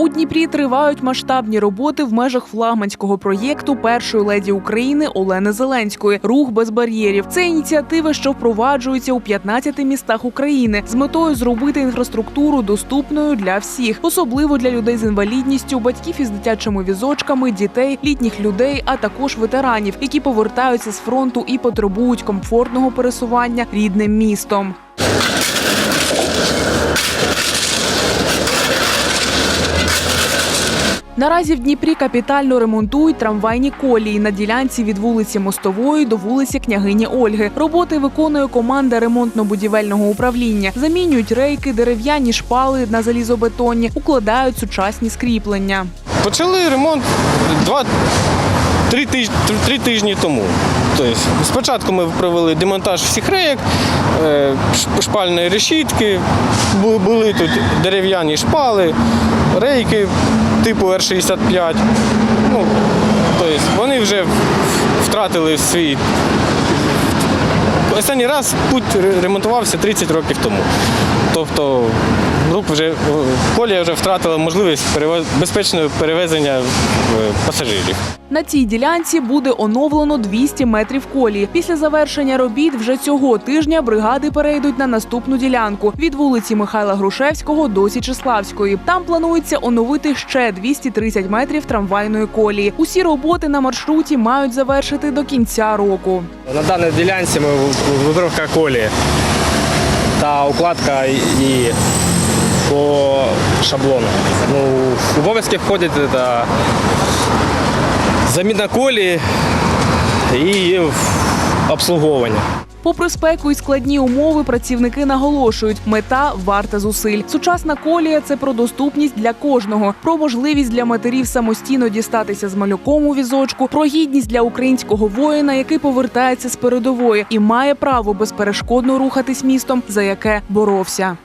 У Дніпрі тривають масштабні роботи в межах флагманського проєкту першої леді України Олени Зеленської Рух без бар'єрів. Це ініціатива, що впроваджується у 15 містах України з метою зробити інфраструктуру доступною для всіх, особливо для людей з інвалідністю, батьків із дитячими візочками, дітей, літніх людей, а також ветеранів, які повертаються з фронту і потребують комфортного пересування рідним містом. Наразі в Дніпрі капітально ремонтують трамвайні колії на ділянці від вулиці Мостової до вулиці Княгині Ольги. Роботи виконує команда ремонтно-будівельного управління. Замінюють рейки, дерев'яні шпали на залізобетонні, укладають сучасні скріплення. Почали ремонт два. Три тижні, три тижні тому. Тобто, спочатку ми провели демонтаж всіх рейок, е, шпальної решітки, були тут дерев'яні шпали, рейки типу Р-65. Ну, тобто, вони вже втратили свій. Останній раз путь ремонтувався 30 років тому. Тобто рук вже колія вже втратила можливість безпечного перевезення е, пасажирів. На цій ділянці буде оновлено 200 метрів колії. Після завершення робіт вже цього тижня бригади перейдуть на наступну ділянку від вулиці Михайла Грушевського до Січеславської. Там планується оновити ще 230 метрів трамвайної колії. Усі роботи на маршруті мають завершити до кінця року. На даній ділянці ми виборка колії та укладка і по шаблону. Ну, обов'язки входять та заміна колії і обслуговування. Попри спеку і складні умови, працівники наголошують, мета варта зусиль. Сучасна колія це про доступність для кожного, про можливість для матерів самостійно дістатися з малюком у візочку, про гідність для українського воїна, який повертається з передової і має право безперешкодно рухатись містом, за яке боровся.